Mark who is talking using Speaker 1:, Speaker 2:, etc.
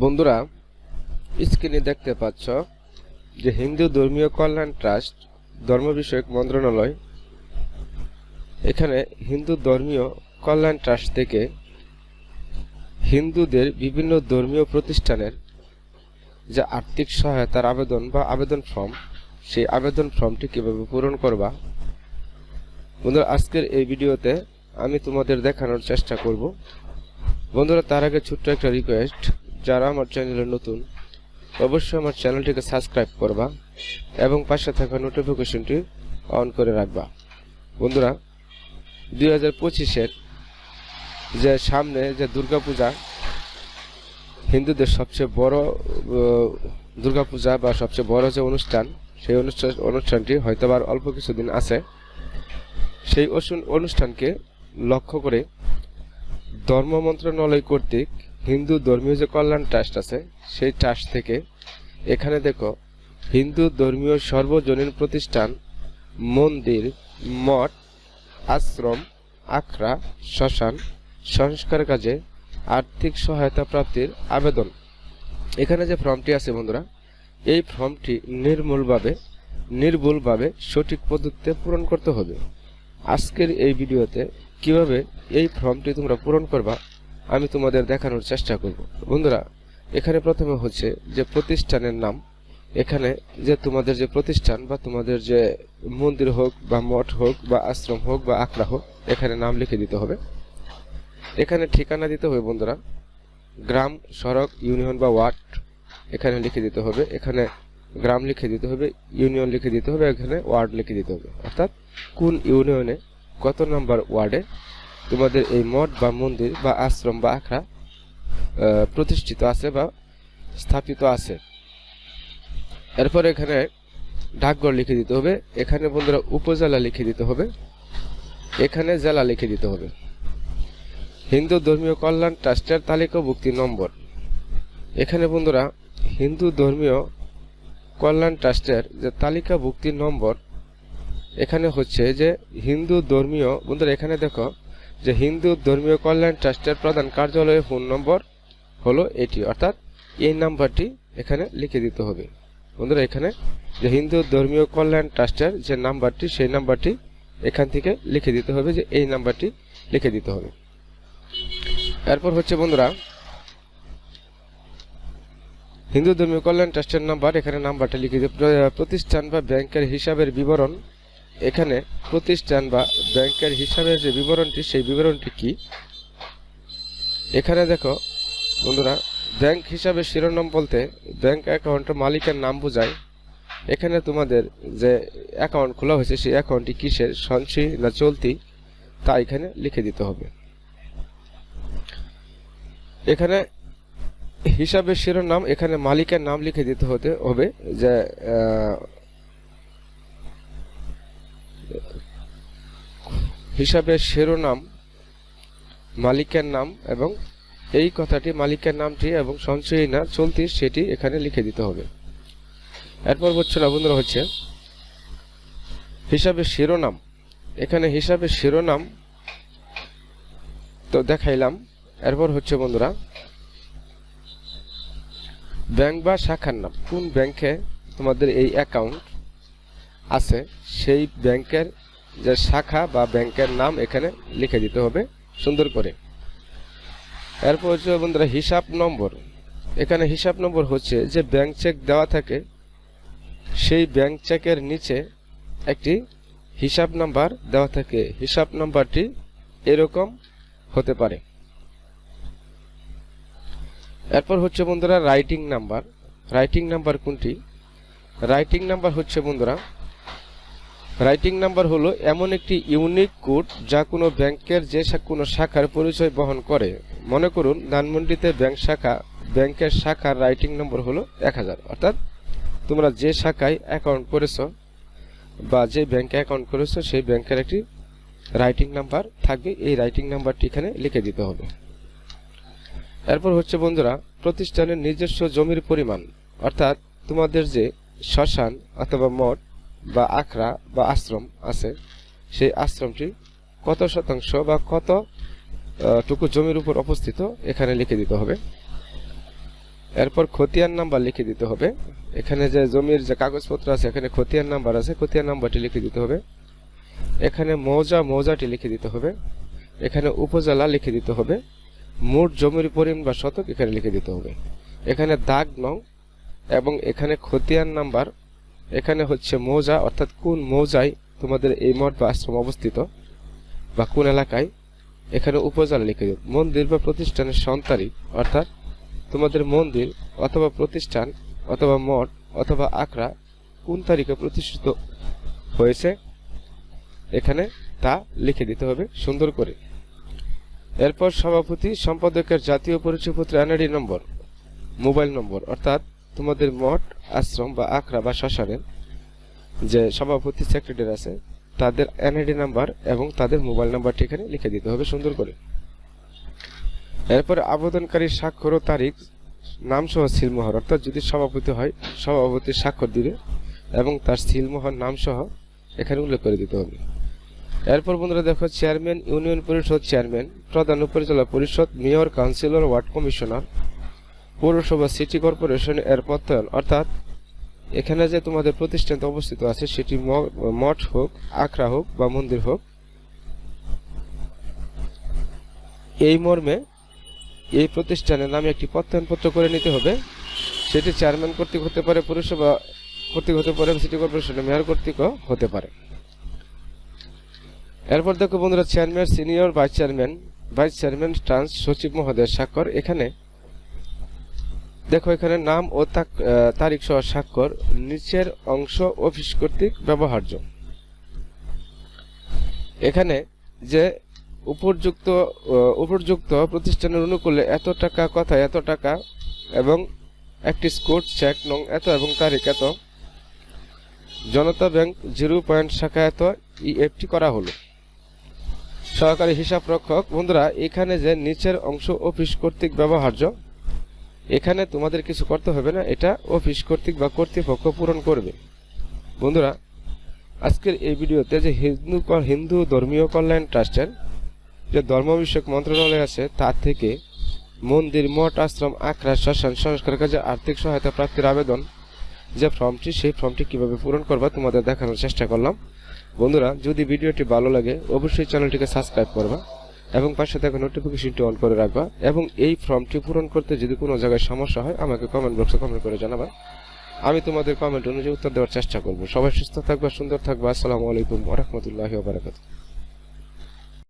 Speaker 1: বন্ধুরা স্ক্রিনে দেখতে পাচ্ছ যে হিন্দু ধর্মীয় কল্যাণ ট্রাস্ট, ধর্ম বিষয়ক মন্ত্রণালয়, এখানে হিন্দু ধর্মীয় কল্যাণ ট্রাস্ট থেকে হিন্দুদের বিভিন্ন ধর্মীয় প্রতিষ্ঠানের যে আর্থিক সহায়তার আবেদন বা আবেদন ফর্ম, সেই আবেদন ফর্মটি কীভাবে পূরণ করবা? বন্ধুরা, আজকের এই ভিডিওতে আমি তোমাদের দেখানোর চেষ্টা করব। বন্ধুরা, তার আগে ছোট্ট একটা রিকোয়েস্ট যারা আমার চ্যানেলে নতুন, অবশ্যই আমার চ্যানেলটিকে সাবস্ক্রাইব করবা এবং পাশে থাকা নোটিফিকেশনটি অন করে রাখবা। বন্ধুরা, দুই হাজার পঁচিশের যে সামনে যে দুর্গাপূজা, হিন্দুদের সবচেয়ে বড় দুর্গাপূজা বা সবচেয়ে বড় যে অনুষ্ঠান, সেই অনুষ্ঠান, অনুষ্ঠানটি হয়তো আর অল্প কিছুদিন আছে। সেই অনুষ্ঠানকে লক্ষ্য করে ধর্ম মন্ত্রণালয় কর্তৃক হিন্দু ধর্মীয় যে কল্যাণ ট্রাস্ট আছে, সেই ট্রাস্ট থেকে এখানে দেখো, হিন্দু ধর্মীয় সর্বজনীন প্রতিষ্ঠান, মন্দির, মঠ, আশ্রম, আখড়া, শ্মশান, সংস্কার কাজে আর্থিক সহায়তা প্রাপ্তির আবেদন। এখানে যে ফর্মটি আছে বন্ধুরা, এই ফর্মটি নির্মূলভাবে, নির্ভুলভাবে সঠিক পদ্ধতিতে পূরণ করতে হবে। আজকের এই ভিডিওতে কীভাবে এই ফর্মটি তোমরা পূরণ করবা আমি তোমাদের দেখানোর চেষ্টা করব। বন্ধুরা, এখানে প্রথমে হচ্ছে যে প্রতিষ্ঠানের নাম। এখানে যে তোমাদের যে প্রতিষ্ঠান বা তোমাদের যে মন্দির হোক বা মঠ হোক বা আশ্রম হোক বা আখড়া হোক, এখানে নাম লিখে দিতে হবে। এখানে ঠিকানা দিতে হবে বন্ধুরা, গ্রাম, সড়ক, ইউনিয়ন বা ওয়ার্ড। এখানে লিখে দিতে হবে। এখানে গ্রাম লিখে দিতে হবে, ইউনিয়ন লিখে দিতে হবে, এখানে ওয়ার্ড লিখে দিতে হবে। অর্থাৎ কোন ইউনিয়নে কত নম্বর ওয়ার্ডে তোমাদের এই মঠ বা মন্দির বা আশ্রম বা আখড়া প্রতিষ্ঠিত আছে বা স্থাপিত আছে। এরপর এখানে ডাকঘর লিখে দিতে হবে। এখানে বন্ধুরা উপজেলা লিখে দিতে হবে। এখানে জেলা লিখে দিতে হবে। হিন্দু ধর্মীয় কল্যাণ ট্রাস্টের তালিকাভুক্তি নম্বর। এখানে বন্ধুরা হিন্দু ধর্মীয় কল্যাণ ট্রাস্টের যে তালিকাভুক্তি নম্বর, এখানে হচ্ছে যে হিন্দু ধর্মীয়, বন্ধুরা এখানে দেখো যে হিন্দু ধর্মীয় কল্যাণ ট্রাস্টের প্রধান কার্যালয়ের ফোন নম্বর হলো এটি। অর্থাৎ এই নাম্বারটি এখানে লিখে দিতে হবে। বন্ধুরা, এখানে যে হিন্দু ধর্মীয় কল্যাণ ট্রাস্টের যে নাম্বারটি, সেই নাম্বারটি এখান থেকে লিখে দিতে হবে যে এই নাম্বারটি লিখে দিতে হবে। এরপর হচ্ছে বন্ধুরা, হিন্দু ধর্মীয় কল্যাণ ট্রাস্টের নাম্বার। এখানে নাম্বারটা লিখে দিতে প্রতিষ্ঠান বা ব্যাংকের হিসাবের বিবরণ এখানে প্রতিষ্ঠান বা ব্যাংকের হিসাবের যে বিবরণটি, সেই বিবরণটি কি? এখানে দেখো, বন্ধুরা, ব্যাংক হিসাবে শিরোনাম বলতে ব্যাংক অ্যাকাউন্টের মালিকের নাম বোঝায়। এখানে তোমাদের যে অ্যাকাউন্ট খোলা হয়েছে, সেই অ্যাকাউন্টটি কিসের সঞ্চয় না চলতি, তা এখানে লিখে দিতে হবে। এখানে হিসাবের শিরোনাম, এখানে মালিকের নাম লিখে দিতে হতে হবে যে আহ, হিসাবের শিরোনাম মালিকের নাম এবং এই কথাটি মালিকের নামটি এবং সঞ্চয়ী না চলতি সেটি এখানে লিখে দিতে হবে। এরপর হচ্ছে না বন্ধুরা হচ্ছে হিসাবে শিরোনাম। এখানে হিসাবে শিরোনাম তো দেখাইলাম। এরপর হচ্ছে বন্ধুরা ব্যাংক বা শাখার নাম। কোন ব্যাংকে তোমাদের এই অ্যাকাউন্ট আছে সেই ব্যাংকের যে শাখা বা ব্যাংকের নাম এখানে লিখে দিতে হবে, সুন্দর করে। এরপর হচ্ছে বন্ধুরা, হিসাব নম্বর। এখানে হিসাব নম্বর হচ্ছে যে ব্যাংক চেক দেওয়া থাকে, সেই ব্যাংক চেকের নিচে একটি হিসাব নাম্বার দেওয়া থাকে। হিসাব নাম্বারটি এরকম হতে পারে। এরপর হচ্ছে বন্ধুরা রাইটিং নাম্বার রাইটিং নাম্বার কোনটি? রাইটিং নাম্বার হচ্ছে বন্ধুরা রাইটিং নাম্বার হলো এমন একটি ইউনিক কোড যা কোনো ব্যাংকের যে কোনো শাখার পরিচয় বহন করে। মনে করুন, ধানমন্ডিতে ব্যাংক শাখা, ব্যাংকের শাখার রাইটিং নম্বর হলো এক হাজার। অর্থাৎ তোমরা যে শাখায় অ্যাকাউন্ট করেছ বা যে ব্যাংকে অ্যাকাউন্ট করেছ, সেই ব্যাংকের একটি রাইটিং নাম্বার থাকবে। এই রাইটিং নাম্বারটি এখানে লিখে দিতে হবে। এরপর হচ্ছে বন্ধুরা, প্রতিষ্ঠানের নিজস্ব জমির পরিমাণ। অর্থাৎ তোমাদের যে শ্মশান অথবা মঠ বা আখড়া বা আশ্রম আছে, সেই আশ্রমটি কত শতাংশ বা কত টুকু জমির উপর অবস্থিত, এখানে লিখে দিতে হবে। এরপর খতিয়ান নাম্বার লিখে দিতে হবে। এখানে যে জমির যে কাগজপত্র আছে, এখানে খতিয়ান নাম্বার আছে, খতিয়ান নাম্বারটি লিখে দিতে হবে। এখানে মৌজা, মৌজাটি লিখে দিতে হবে। এখানে উপজেলা লিখে দিতে হবে। মোট জমির পরিমাণ বা শতক এখানে লিখে দিতে হবে। এখানে দাগ নং এবং এখানে খতিয়ান নাম্বার এখানে হচ্ছে মৌজা, অর্থাৎ কোন মৌজায় তোমাদের এই মঠ বা আশ্রম অবস্থিত বা কোন এলাকায়? এখানে উপজেলা লিখে দিও। মন্দির বা প্রতিষ্ঠানের সন তারিখ অর্থাৎ তোমাদের মন্দির অথবা প্রতিষ্ঠান অথবা মঠ অথবা আখড়া কোন তারিখে প্রতিষ্ঠিত হয়েছে? এখানে তা লিখে দিতে হবে সুন্দর করে। এরপর সভাপতি, সম্পাদকের জাতীয় পরিচয়পত্র এনআইডি নম্বর মোবাইল নম্বর অর্থাৎ তোমাদের মঠ, আশ্রম বা আখড়া বা শ্মশানের যে সভাপতি সেক্রেটারি আছে, তাদের এনআইডি নাম্বার এবং তাদের মোবাইল নাম্বারটি এখানে লিখে দিতে হবে সুন্দর করে। এরপর আবেদনকারী স্বাক্ষর ও তারিখ নাম সহ সিলমোহর অর্থাৎ যদি সভাপতি হয়, সভাপতি স্বাক্ষর দিবে এবং তার সিলমোহর নাম সহ এখানে উল্লেখ করে দিতে হবে। এরপর বন্ধুরা দেখো চেয়ারম্যান ইউনিয়ন পরিষদ চেয়ারম্যান প্রধান উপজেলা পরিষদ মেয়র কাউন্সিলর ওয়ার্ড কমিশনার পৌরসভা, সিটি কর্পোরেশন এর প্রত্যয়ন অর্থাৎ এখানে যে তোমাদের প্রতিষ্ঠান অবস্থিত আছে, সেটি মঠ হোক, আখড়া হোক বা মন্দির হোক, এই মর্মে এই প্রতিষ্ঠানের নামে একটি প্রত্যয়নপত্র করে নিতে হবে। সেটি চেয়ারম্যান কর্তৃক হতে পারে, পৌরসভা কর্তৃক হতে পারে সিটি কর্পোরেশনের মেয়র কর্তৃক হতে পারে। এরপর দেখো বন্ধুরা, chairman, senior vice chairman vice chairman, trans সচিব মহোদয়ের স্বাক্ষর। এখানে দেখো এখানে নাম ও তারিখ সহ স্বাক্ষর নিচের অংশ অফিস কর্তৃক ব্যবহার্য। এখানে যে উপযুক্ত আহ, উপযুক্ত প্রতিষ্ঠানের অনুকূলে এত টাকা কথা এত টাকা এবং একটি স্কোর চেক নং এত এবং তারিখ এত জনতা ব্যাংক জিরো পয়েন্ট শাখা এত ইএফটি করা হলো। সহকারী হিসাব রক্ষক বন্ধুরা এখানে যে নিচের অংশ অফিস কর্তৃক ব্যবহার্য এখানে তোমাদের কিছু করতে হবে না, এটা অফিস কর্তৃক বা কর্তৃপক্ষ পূরণ করবে। বন্ধুরা, আজকের এই ভিডিওতে যে হিন্দু হিন্দু ধর্মীয় কল্যাণ ট্রাস্টের যে ধর্ম বিষয়ক মন্ত্রণালয় আছে, তার থেকে মন্দির, মঠ, আশ্রম, আখড়া, শ্মশান, সংস্কার কাজে আর্থিক সহায়তা প্রাপ্তির আবেদন, যে ফর্মটি, সেই ফর্মটি কীভাবে পূরণ করবা তোমাদের দেখানোর চেষ্টা করলাম। বন্ধুরা, যদি ভিডিওটি ভালো লাগে, অবশ্যই চ্যানেলটিকে সাবস্ক্রাইব করবা। এবং পাশে থাকা নোটিফিকেশনটি অন করে রাখবা এবং এই ফর্মটি পূরণ করতে যদি কোনো জায়গায় সমস্যা হয়, আমাকে কমেন্ট বক্সে কমেন্ট করে জানাবা। আমি তোমাদের কমেন্ট অনুযায়ী উত্তর দেওয়ার চেষ্টা করব। সবাই সুস্থ থাকবা, সুন্দর থাকবা। আসসালামু আলাইকুম ওরহমতুল্লাহ ওবরাকাতুহু